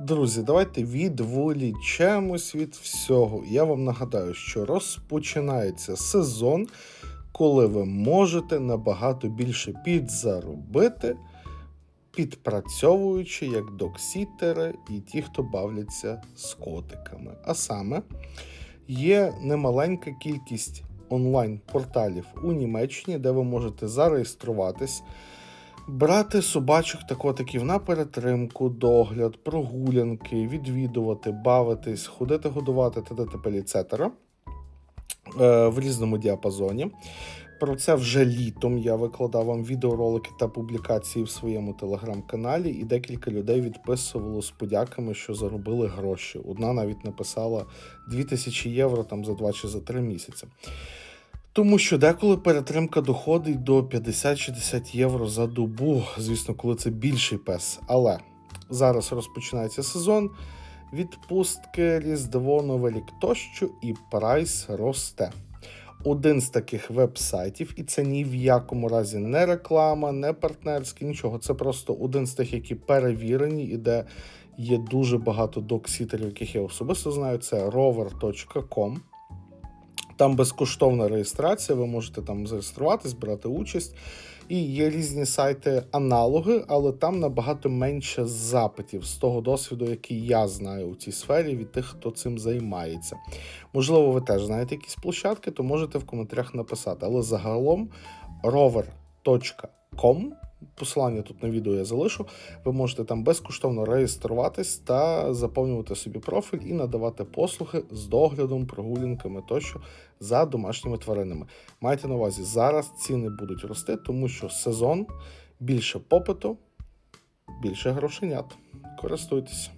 Друзі, давайте відволічемось від всього. Я вам нагадаю, що розпочинається сезон, коли ви можете набагато більше підзаробити, підпрацьовуючи як доксітери і ті, хто бавляться з котиками. А саме є немаленька кількість онлайн-порталів у Німеччині, де ви можете зареєструватись. Брати собачок та котиків на перетримку, догляд, прогулянки, відвідувати, бавитись, ходити годувати т.д. т.п. etc. е, в різному діапазоні. Про це вже літом я викладав вам відеоролики та публікації в своєму телеграм-каналі, і декілька людей відписувало з подяками, що заробили гроші. Одна навіть написала 2000 євро там за 2 чи за 3 місяці. Тому що деколи перетримка доходить до 50-60 євро за добу, звісно, коли це більший пес. Але зараз розпочинається сезон, відпустки, Різдво, Новий рік тощо, і прайс росте. Один з таких веб-сайтів, і це ні в якому разі не реклама, не партнерський, нічого. Це просто один з тих, які перевірені, і де є дуже багато доксітерів, яких я особисто знаю. Це rover.com. Там безкоштовна реєстрація, ви можете там зареєструватись, брати участь. І є різні сайти аналоги, але там набагато менше запитів з того досвіду, який я знаю у цій сфері від тих, хто цим займається. Можливо, ви теж знаєте якісь площадки, то можете в коментарях написати. Але загалом rover.com, посилання тут на відео я залишу. Ви можете там безкоштовно реєструватись та заповнювати собі профіль і надавати послуги з доглядом, прогулянками тощо за домашніми тваринами. Майте на увазі, зараз ціни будуть рости, тому що сезон більше попиту, більше грошенят. Користуйтесь.